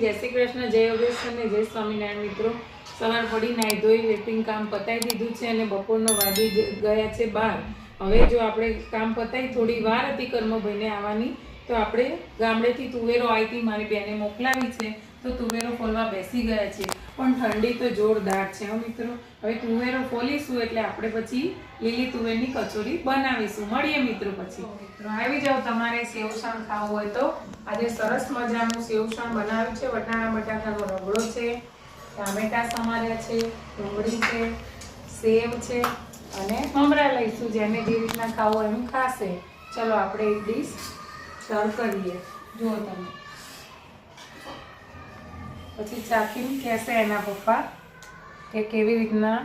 જય શ્રી કૃષ્ણ, જય યોગેશ અને જય સ્વામિનારાયણ મિત્રો. સવાર પડી નાહી ધોઈ વેટિંગ કામ પતાવી દીધું છે અને બપોરનો વાગી ગયા છે બાર. હવે જો આપણે કામ પતાવી થોડી વાર હતી કર્મભાઈને આવવાની, તો આપણે ગામડેથી તુવેરો આવી હતી મારી બેને મોકલાવી છે. તો તુવેરો ફોલવા બેસી ગયા છે પણ ઠંડી તો જોરદાર છે હો મિત્રો. હવે તુવેરો ફોલીશું એટલે આપણે પછી લીલી તુવેરની કચોરી બનાવીશું. મળીએ મિત્રો પછી. મિત્રો આવી જાઓ તમારે સેવસણ ખાવું હોય તો. આજે સરસ મજાનું સેવસણ બનાવ્યું છે. વટાણા બટાકાનો રગડો છે, ટામેટા સમાર્યા છે, ડુંગળી છે, સેવ છે અને મમરા લઈશું. જેને જે રીતના ખાવું એમ ખાશે. ચલો, આપણે એક ડીશ સર્વ કરીએ. જુઓ તમે. પછી ચાખીને કહેશે એના પપ્પા કે કેવી રીતના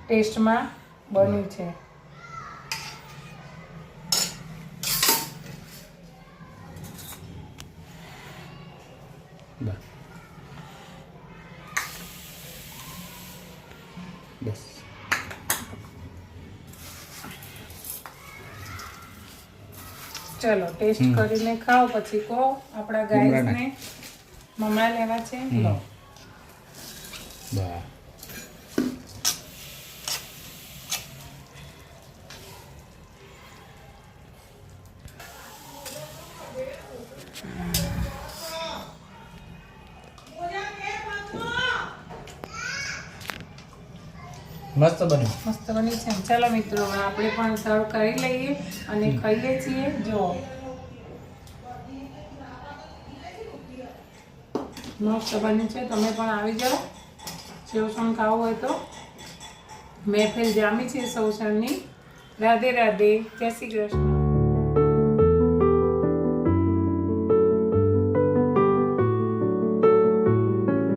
ટેસ્ટમાં બન્યું છે. બસ. ચલો ટેસ્ટ કરીને ખાઓ પછી કહો આપણા ગાઈસને મમરા લેવા છે? લો. બા મસ્ત બન્યું. મસ્ત બની છે. ચાલો મિત્રો આપણે પણ સર્વ કરી લઈએ અને ખાઈએ છીએ. જો. મસ્ત બની છે. તમે પણ આવી જાઓ. સેવસણ ખાવું હોય તો. મહેફિલ જામી છે સૌસણની રાધે રાધે. જય શ્રી કૃષ્ણ.